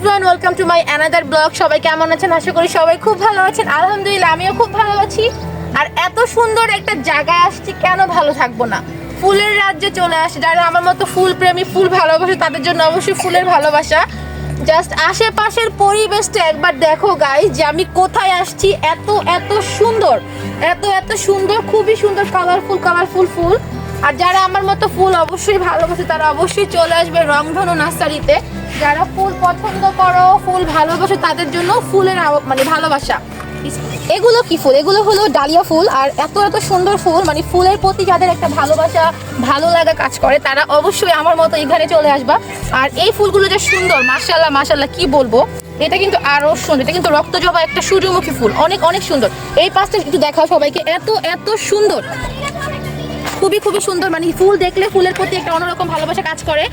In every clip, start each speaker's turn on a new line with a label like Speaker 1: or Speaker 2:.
Speaker 1: Everyone welcome to my another blog সবাই কেমন আছেন? আশা করি সবাই খুব ভালো আছেন। আলহামদুলিল্লাহ, আমিও খুব ভালো আছি। আর এত সুন্দর একটা জায়গায় আসছি, কেন ভালো থাকব না? ফুলের রাজ্যে চলে আসে যারা আমার মতো ফুল প্রেমী, ফুল ভালোবাসে, তাদের জন্য অবশ্যই ফুলের ভালোবাসা। জাস্ট আশেপাশের পরিবেশটা একবার দেখো গাই যে আমি কোথায় আসছি। এত এত সুন্দর, এত এত সুন্দর, খুবই সুন্দর কালারফুল কালারফুল ফুল। আর যারা আমার মতো ফুল অবশ্যই ভালোবাসে, তারা অবশ্যই চলে আসবে রংধনু নার্সারিতে। যারা ফুল পছন্দ করো, ফুল ভালোবাসে, তাদের জন্য ফুলের মানে ভালোবাসা। এগুলো কি ফুল? এগুলো হলো ডালিয়া ফুল, আর এত এত সুন্দর ফুল মানে ফুলের প্রতি যাদের একটা ভালোবাসা, ভালো লাগা কাজ করে, তারা অবশ্যই আমার মতো এখানে চলে আসবা। আর এই ফুলগুলো যে সুন্দর মাশাল্লাহ মাশাল্লাহ কি বলব? এটা কিন্তু আরও সুন্দর, এটা কিন্তু রক্ত রক্তজবা একটা সূর্যমুখী ফুল, অনেক অনেক সুন্দর। এই পাশটা একটু দেখাও সবাইকে, এত এত সুন্দর। খুবই খুবই সুন্দর মানে ফুল দেখলে ফুলের প্রতি একটা অন্যরকম ভালোবাসা কাজ করে।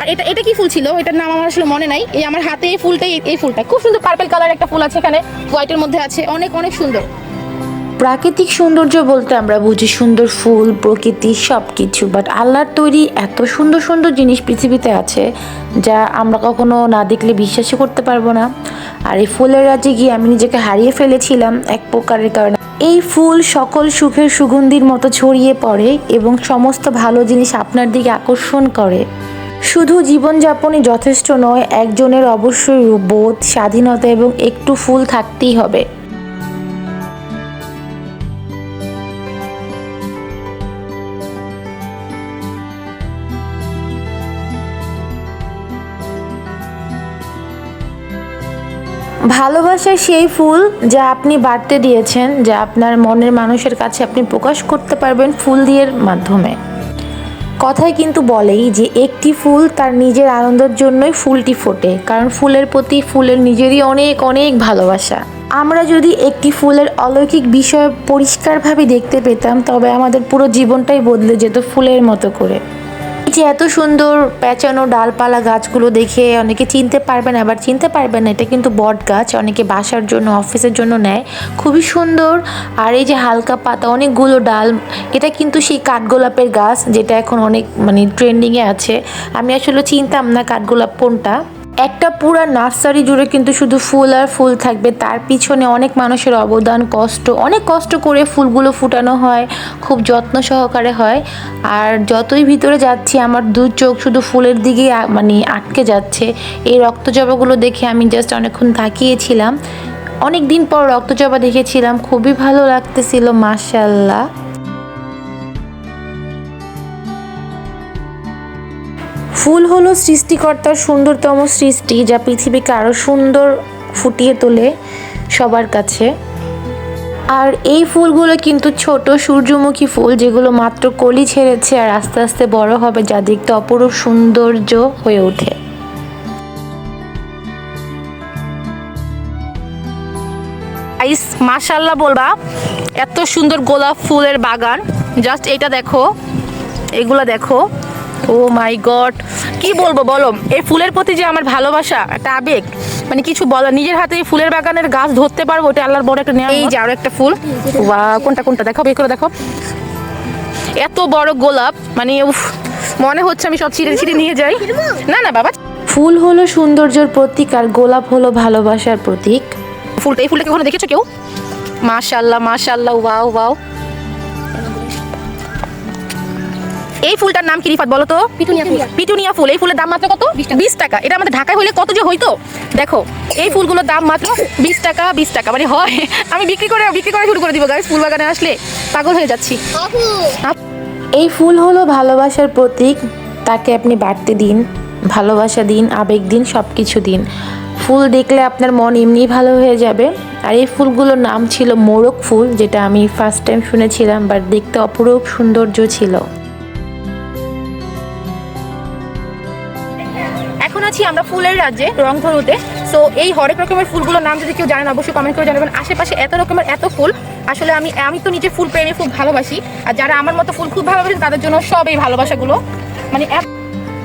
Speaker 1: আর এটা এটা কি ফুল ছিল? এটার নাম আমার আসলে মনে নাই। এই আমার হাতে এই ফুলটাই, এই ফুলটা। খুব সুন্দর পার্পেল কালার একটা ফুল আছে এখানে হোয়াইটের মধ্যে আছে। অনেক অনেক সুন্দর।
Speaker 2: প্রাকৃতিক সৌন্দর্য বলতে আমরা বুঝি সুন্দর ফুল, প্রকৃতি সব কিছু বাট আল্লাহর তৈরি এত সুন্দর সুন্দর জিনিস পৃথিবীতে আছে, যা আমরা কখনো না দেখলে বিশ্বাসই করতে পারব না। আর এই ফুলের রাজ্যে গিয়ে আমি নিজেকে হারিয়ে ফেলেছিলাম এক প্রকারের কারণে। এই ফুল সকল সুখের সুগন্ধির মতো ছড়িয়ে পড়ে এবং সমস্ত ভালো জিনিস আপনার দিকে আকর্ষণ করে। শুধু জীবনযাপনই যথেষ্ট নয়, একজনের অবশ্যই বোধ, স্বাধীনতা এবং একটু ফুল থাকতেই হবে। ভালোবাসা সেই ফুল যা আপনি বাড়তে দিয়েছেন, যা আপনার মনের মানুষের কাছে আপনি প্রকাশ করতে পারবেন ফুল দিয়ে মাধ্যমে। কথায় কিন্তু বলেই যে একটি ফুল তার নিজের আনন্দের জন্যই ফুলটি ফোটে, কারণ ফুলের প্রতি ফুলের নিজেরই অনেক অনেক ভালোবাসা। আমরা যদি একটি ফুলের অলৌকিক বিষয় পরিষ্কারভাবে দেখতে পেতাম, তবে আমাদের পুরো জীবনটাই বদলে যেত ফুলের মতো করে। যে এত সুন্দর পেঁচানো ডালপালা গাছগুলো দেখে অনেকে চিনতে পারবেন আবার চিনতে পারবেন না, এটা কিন্তু বট গাছ। অনেকে বাসার জন্য, অফিসের জন্য নেয়। খুবই সুন্দর। আর এই যে হালকা পাতা, অনেকগুলো ডাল, এটা কিন্তু সেই কাঠগোলাপের গাছ, যেটা এখন অনেক মানে ট্রেন্ডিংয়ে আছে। আমি আসলে চিনতাম না কাঠগোলাপ কোনটা। একটা পুরা নার্সারি জুড়ে কিন্তু শুধু ফুল আর ফুল থাকবে। তার পিছনে অনেক মানুষের অবদান, কষ্ট, অনেক কষ্ট করে ফুলগুলো ফুটানো হয়, খুব যত্ন সহকারে হয়। আর যতই ভিতরে যাচ্ছি, আমার দু চোখ শুধু ফুলের দিকেই আ- মানে আটকে যাচ্ছে। এই রক্তজবাগুলো দেখে আমি জাস্ট অনেকক্ষণ তাকিয়েছিলাম। অনেক দিন পর রক্তজবা দেখেছিলাম। খুবই ভালো লাগতেছিল মাশাল্লাহ ফুল হলো সৃষ্টিকর্তার সুন্দরতম সৃষ্টি, যা পৃথিবীকে আরও সুন্দর ফুটিয়ে তোলে সবার কাছে। আর এই ফুলগুলো কিন্তু ছোট সূর্যমুখী ফুল, যেগুলো মাত্র কলি ছেড়েছে আর আস্তে আস্তে বড় হবে, যা দেখতে অপরূপ সৌন্দর্য হয়ে ওঠে।
Speaker 1: আইস মাশাল্লাহ বলবা, এত সুন্দর গোলাপ ফুলের বাগান। জাস্ট এটা দেখো, এগুলো দেখো। Oh my God. কি বলব বলো এই ফুলের প্রতি যে আমার ভালোবাসা একটা আবেগ মানে কিছু বলো নিজের হাতে এই ফুলের বাগানের গাছ ধরতে পারব এটা আল্লাহর বড় একটা নেওয়া এই যে আরও একটা ফুল। বা কোনটা কোনটা? দেখো বের করে দেখো। এত বড় গোলাপ মানে উফ মনে হচ্ছে আমি সব ছিঁড়ে ছিঁড়ে নিয়ে যাই। না না বাবা।
Speaker 2: ফুল হলো সৌন্দর্যের প্রতীক আর গোলাপ হলো ভালোবাসার প্রতীক।
Speaker 1: ফুলটা এই ফুলটা কখনো দেখেছ কেউ? মাশাল্লাহ মাশাল্লাহ ওয়াও ওয়াও। এই ফুলটার নাম কি রিফাত বলো তো?
Speaker 3: পিটুনিয়া ফুল।
Speaker 1: পিটুনিয়া ফুল। এই ফুলের দাম মাত্র কত? বিশ টাকা। এটা আমাদের ঢাকায় হলে কত যে হইতো? দেখো এই ফুলগুলোর দাম মাত্র বিশ টাকা বিশ টাকা। মানে হয় আমি বিক্রি করে বিক্রি করে শুরু করে দিব গাইস ফুল বাগানে আসলে। পাগল হয়ে যাচ্ছি।
Speaker 2: এই ফুল হলো ভালোবাসার প্রতীক। তাকে আপনি বাড়তে দিন ভালোবাসা দিন আবেগ দিন সব কিছু দিন। ফুল দেখলে আপনার মন এমনি ভালো হয়ে যাবে। আর এই ফুলগুলোর নাম ছিল মোরগ ফুল যেটা আমি ফার্স্ট টাইম শুনেছিলাম বাট দেখতে অপরূপ সৌন্দর্য ছিল।
Speaker 1: আছি আমরা ফুলের রাজ্যে, রংধনুতে। সো এই হরেক রকমের ফুলগুলোর নাম যদি কেউ জানেন, অবশ্যই কমেন্ট করে জানাবেন। আশেপাশে এত রকমের এত ফুল। আসলে আমি আমি তো নিজে ফুল প্রেমী খুব ভালোবাসি। আর যারা আমার মতো ফুল খুব ভালোবাসেন, তাদের জন্য সব এই ভালোবাসাগুলো মানে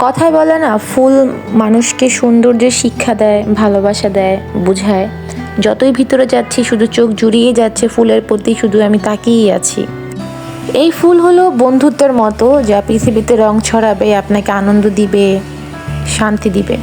Speaker 2: কথায় বলে না, ফুল মানুষকে সৌন্দর্যের শিক্ষা দেয়, ভালোবাসা দেয়, বোঝায়। যতই ভিতরে যাচ্ছি, শুধু চোখ জুড়িয়ে যাচ্ছে ফুলের প্রতি, শুধু আমি তাকিয়েই আছি। এই ফুল হলো বন্ধুত্বের মতো, যা পৃথিবীতে রং ছড়াবে, আপনাকে আনন্দ দিবে। শান্তি দিবে।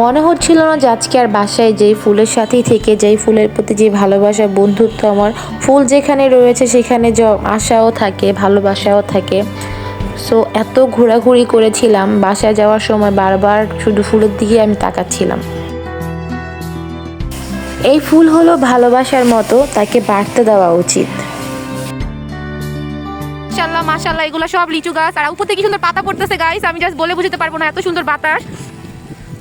Speaker 2: মনে হচ্ছিল না যে আজকে আর বাসায় যেই ফুলের সাথেই থেকে, যেই ফুলের প্রতি যে ভালোবাসা, বন্ধুত্ব আমার, ফুল যেখানে রয়েছে সেখানে য আশাও থাকে, ভালোবাসাও থাকে। সো এত ঘোরাঘুরি করেছিলাম, বাসায় যাওয়ার সময় বারবার শুধু ফুলের দিকে আমি তাকাচ্ছিলাম। এই ফুল হলো ভালোবাসার মতো তাকে বাড়তে দেওয়া উচিত।
Speaker 1: মাশাল্লাহ মাশাল্লাহ এগুলো সব লিচু গাছ। আর উপর থেকে কি সুন্দর পাতা পড়তেছে গাইস আমি জাস্ট বলে বুঝতে পারব না এত সুন্দর বাতাস।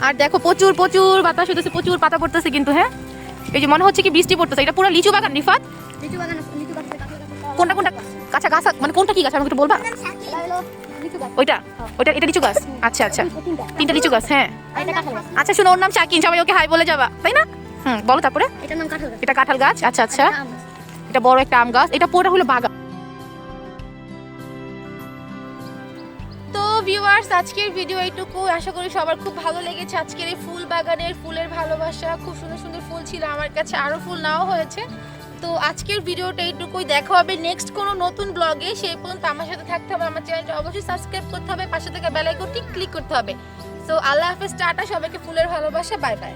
Speaker 1: আর দেখো প্রচুর প্রচুর বাতাস হতেছে প্রচুর পাতা পড়তেছে কিন্তু হ্যাঁ? এই যে মনে হচ্ছে কি বৃষ্টি পড়তেছে এটা পুরো লিচু বাগান নিফাত। কোনটা কোনটা? কাঁচা গাছ মানে কোনটা কি গাছ আমাকে একটু বলবা। ওইটা? ওইটা এটা লিচু গাছ? আচ্ছা আচ্ছা।
Speaker 3: তিনটা।
Speaker 1: তিনটা লিচু গাছ হ্যাঁ। আচ্ছা শোনো ওর নাম শাকিন সবাই ওকে হাই বলে যাবা তাই না? হুম বলো তারপরে।
Speaker 3: এটার নাম কাঁঠাল
Speaker 1: এটা কাঁঠাল গাছ? আচ্ছা আচ্ছা।
Speaker 3: এটা আম গাছ।
Speaker 1: এটা বড় একটা আম গাছ। এটা পুরোটা হলো বাগান। তো ভিউয়ার্স আজকের ভিডিও এইটুকু। আশা করি সবার খুব ভালো লেগেছে আজকের এই ফুল বাগানের ফুলের ভালোবাসা। খুব সুন্দর সুন্দর ফুল ছিল আমার কাছে। আরও ফুল নাও হয়েছে। তো আজকের ভিডিওটা এইটুকুই। দেখা হবে নেক্সট কোনো নতুন ব্লগে সেই পর্যন্ত আমার সাথে থাকতে হবে। আমার চ্যানেলটা অবশ্যই সাবস্ক্রাইব করতে হবে। পাশে থেকে বেলাইকনটি ক্লিক করতে হবে। সো আল্লাহ হাফেজ, টাটা। সবাইকে ফুলের ভালোবাসা। Bye bye